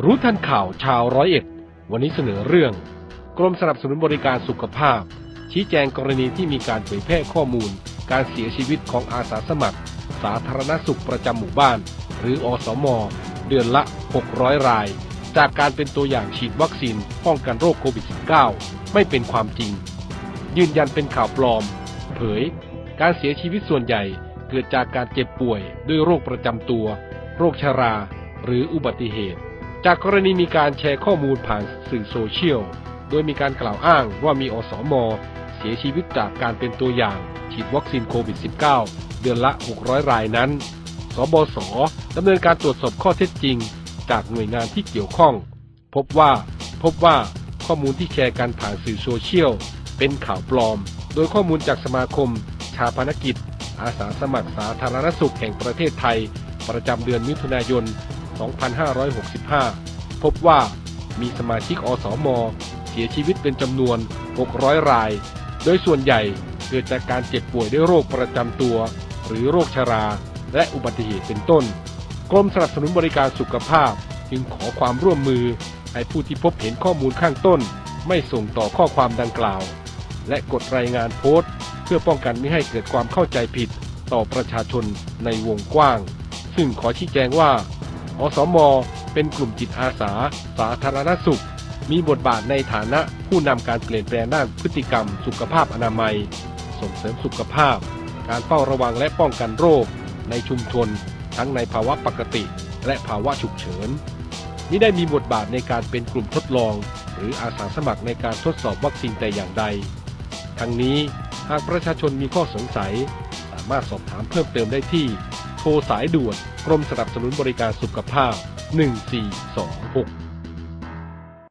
รู้ทันข่าวชาวร้อยเอ็ด วันนี้เสนอเรื่อง กรมสนับสนุนบริการสุขภาพ ชี้แจงกรณีที่มีการเผยแพร่ข้อมูล การเสียชีวิตของอาสาสมัคร สาธารณสุขประจำหมู่บ้าน หรืออสม เดือนละ 600 ราย จากการเป็นตัวอย่างฉีดวัคซีนป้องกันโรคโควิด -19 ไม่เป็นความจริง ยืนยันเป็นข่าวปลอม เผย การเสียชีวิตส่วนใหญ่เกิดจากการเจ็บป่วยด้วยโรคประจำตัว โรคชรา หรืออุบัติเหตุ จากกรณีมีการแชร์ข้อมูลผ่านสื่อโซเชียล โดยมีการกล่าวอ้างว่ามีอสมเสียชีวิตจากการเป็นตัวอย่าง ฉีดวัคซีนโควิด -19 เดือนละ 600 รายนั้น สบสดำเนินการตรวจสอบข้อเท็จจริง จากหน่วยงานที่เกี่ยวข้อง พบว่าพบว่าข้อมูลที่แชร์กันผ่านสื่อโซเชียล เป็นข่าวปลอม โดยข้อมูลจากสมาคม ชาพนกิจ อาสาสมัครสาธารณสุขแห่งประเทศไทย ประจำเดือนมิถุนายน 2565 พบว่ามีสมาชิกอสมเสียชีวิตเป็นจำนวน 600 ราย โดยส่วนใหญ่เกิดจากการเจ็บป่วยด้วยโรคประจำตัว หรือโรคชรา และอุบัติเหตุเป็นต้น กรมสนับสนุนบริการสุขภาพจึงขอความร่วมมือให้ผู้ที่พบเห็นข้อมูลข้างต้น ไม่ส่งต่อข้อความดังกล่าว และกดรายงานโพสต์ เพื่อป้องกันไม่ให้เกิดความเข้าใจผิดต่อประชาชนในวงกว้าง ซึ่งขอชี้แจงว่า อสม เป็นกลุ่มจิตอาสา สาธารณสุข มีบทบาทในฐานะผู้นำการเปลี่ยนแปลงด้านพฤติกรรม สุขภาพอนามัย ส่งเสริมสุขภาพ การเฝ้าระวังและป้องกันโรค ในชุมชน ทั้งในภาวะปกติ และภาวะฉุกเฉินมิได้มีบทบาทในการเป็นกลุ่มทดลอง หรืออาสาสมัครในการทดสอบวัคซีนแต่อย่างใด ทั้งนี้หากประชาชนมีข้อสงสัย สามารถสอบถามเพิ่มเติมได้ที่ โทรสายด่วนกรมสนับสนุนบริการสุขภาพ 1426